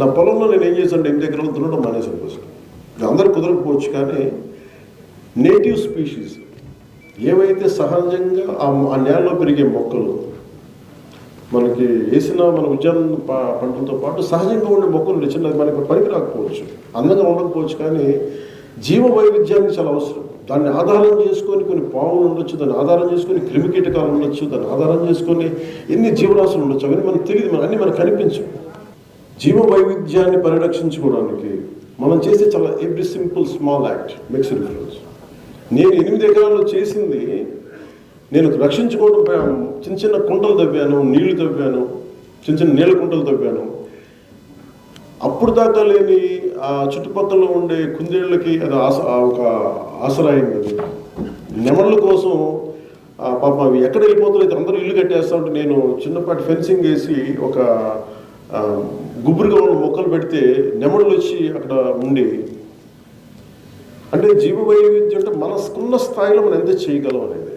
నా పొలంలో నేను ఏం చేశాను ఎనిమిది దగ్గర దున్నడం మానేశాను ఫస్ట్ అందరూ అందరు కుదరకపోవచ్చు కానీ నేటివ్ స్పీషీస్ ఏవైతే సహజంగా ఆ నేలలో పెరిగే మొక్కలు మనకి వేసిన మన ఉద్యాన పంటలతో పాటు సహజంగా ఉండే మొక్కలు నిచ్చినది చిన్నది మనకి పనికి రాకపోవచ్చు. అందంగా ఉండకపోవచ్చు కానీ జీవ వైవిధ్యానికి చాలా అవసరం. దాన్ని ఆధారం చేసుకొని కొన్ని పావులు ఉండొచ్చు దాన్ని ఆధారం చేసుకొని క్రిమికీటకాలు ఉండొచ్చు దాన్ని ఆధారం చేసుకొని ఎన్ని జీవరాశులు ఉండొచ్చు అవన్నీ మనకు తెలియదు మన అన్ని మనకు కనిపించవు. జీవ వైవిధ్యాన్ని పరిరక్షించుకోవడానికి మనం చేసే చాలా every simple small act makes difference నేను ఎనిమిది ఎకరాల్లో చేసింది నేను రక్షించుకోవడం పోయాను చిన్న చిన్న కుంటలు తవ్వాను నీళ్ళు తవ్వాను చిన్న చిన్న నీళ్ళ కుంటలు తవ్వాను. అప్పుడు దాకా లేని ఆ చుట్టుపక్కల ఉండే కుందేళ్ళకి అది ఆస ఒక ఆసరాయింది అది నెమళ్ళ కోసం పాపం అవి ఎక్కడ వెళ్ళిపోతున్నాయి? అందరూ ఇల్లు కట్టేస్తా ఉంటే నేను చిన్నపాటి ఫెన్సింగ్ వేసి ఒక గుబురుగా ఉన్న మొక్కలు పెడితే నెమడులు వచ్చి అక్కడ ఉండి అంటే జీవ వైవిధ్యం అంటే మనకున్న స్థాయిలో మనం ఎంత చేయగలం అనేది.